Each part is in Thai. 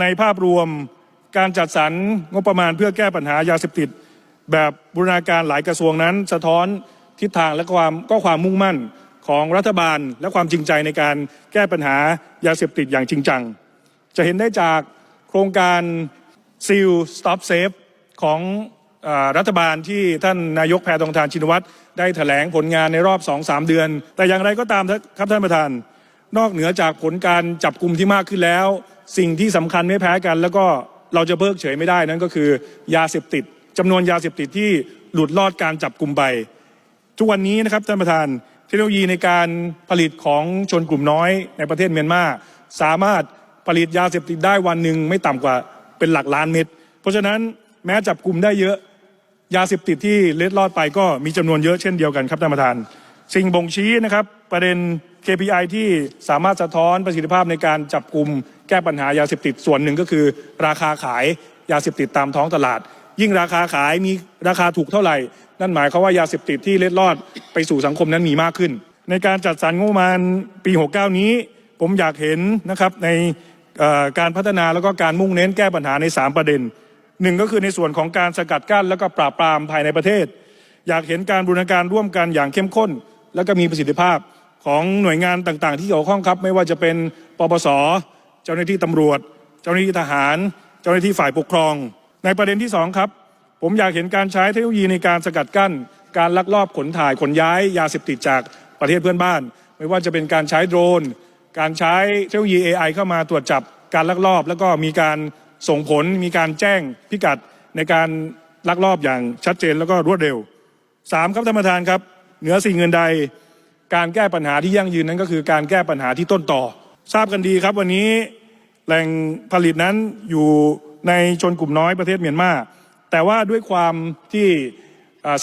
ในภาพรวมการจัดสรรงบประมาณเพื่อแก้ปัญหายาเสพติด แบบบูรณาการหลายกระทรวงนั้น สะท้อนทิศทางและความก็ความมุ่งมั่นของรัฐบาล และความจริงใจในการแก้ปัญหายาเสพติดอย่างจริงจัง จะเห็นได้จากโครงการ Seal Stop Safe ของอรัฐบาลที่ท่านนายกแพทองทานชินวัตรได้แถลงผลงานในรอบ2-3เดือน แต่อย่างไรก็ตามครับท่านประธาน นอกเหนือจากผลการจับกลุ่มที่มากขึ้นแล้ว สิ่งที่สำคัญไม่แพ้กัน แล้วก็เราจะเพิกเฉยไม่ได้นั่นก็คือ ยาเสพติดจำนวนยาเสพติดที่หลุดลอดการจับกลุ่มไปทุกวันนี้นะครับท่านประธานเทคโนโลยีในการผลิตของชนกลุ่มน้อยในประเทศเมียนมาสามารถผลิตยาเสพติดได้วันหนึ่งไม่ต่ำกว่าเป็นหลักล้านเม็ดเพราะฉะนั้นแม้จับกลุ่มได้เยอะยาเสพติดที่เล็ดลอดไปก็มีจำนวนเยอะเช่นเดียวกันครับท่านประธาน สิ่งบ่งชี้นะครับ ประเด็น KPI ที่สามารถสะท้อนประสิทธิภาพในการจับกลุ่มแก้ปัญหายาเสพติดส่วนหนึ่งก็คือ ราคาขายยาเสพติดตามท้องตลาด ยิ่งราคาขายมีราคาถูกเท่าไหร่ นั่นหมายความว่ายาเสพติดที่เล็ดลอดไปสู่สังคมนั้นมีมากขึ้น ในการจัดสรรงบประมาณปี 69 นี้ ผมอยากเห็นนะครับในการพัฒนาแล้วก็การมุ่งเน้นแก้ปัญหาใน 3 ประเด็นหนึ่งก็คือในส่วนของการสกัดกั้น แล้วก็ปราบปรามภายในประเทศ อยากเห็นการบูรณาการร่วมกันอย่างเข้มข้น และก็มีประสิทธิภาพของหน่วยงานต่างๆ ที่เกี่ยวข้องครับ ไม่ว่าจะเป็นปปส เจ้าหน้าที่ตำรวจ เจ้าหน้าที่ทหาร เจ้าหน้าที่ฝ่ายปกครอง ในประเด็นที่สองครับผมอยากเห็นการใช้เทคโนโลยีในการสกัดกั้น การลักลอบขนถ่ายขนย้ายยาเสพติดจากประเทศเพื่อนบ้าน ไม่ว่าจะเป็นการใช้โดรน การใช้เทคโนโลยี AI เข้ามาตรวจจับการลักลอบ แล้วก็มีการส่งผล มีการแจ้งพิกัดในการลักลอบอย่างชัดเจนแล้วก็รวดเร็วสามครับท่านประธานครับ เหนือสิ่งเงินใด การแก้ปัญหาที่ยั่งยืนนั้นก็คือการแก้ปัญหาที่ต้นต่อ ทราบกันดีครับวันนี้แหล่งผลิตนั้นอยู่ในชนกลุ่มน้อยประเทศเมียนมาแต่ว่าด้วยความที่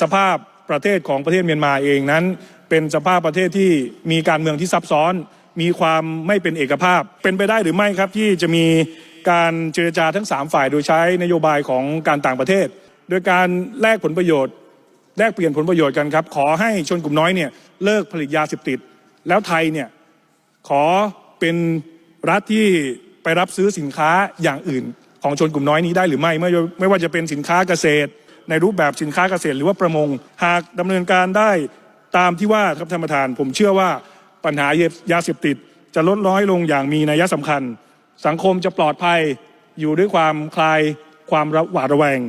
สภาพประเทศของประเทศเมียนมาเองนั้น เป็นสภาพประเทศที่มีการเมืองที่ซับซ้อน มีความไม่เป็นเอกภาพ เป็นไปได้หรือไม่ครับที่จะมีการเจรจาทั้ง 3 ฝ่ายโดยใช้นโยบายของการต่างประเทศ โดยการแลกผลประโยชน์ แลกเปลี่ยนผลประโยชน์กันครับ ขอให้ชนกลุ่มน้อยเนี่ยเลิกผลิตยาเสพติด แล้วไทยเนี่ยขอเป็นรัฐที่ไปรับซื้อสินค้าอย่างอื่น ของชนกลุ่มน้อยนี้ได้หรือไม่ไม่ไม่ว่าจะเป็นสินค้าเกษตร ในรูปแบบสินค้าเกษตร หรือว่าประมง หากดำเนินการได้ตามที่ว่าครับท่านประธาน ผมเชื่อว่าปัญหายาเสพติด จะลดน้อยลงอย่างมีนัยสำคัญ สังคมจะปลอดภัยอยู่ด้วยความคลายความหวาดระแวง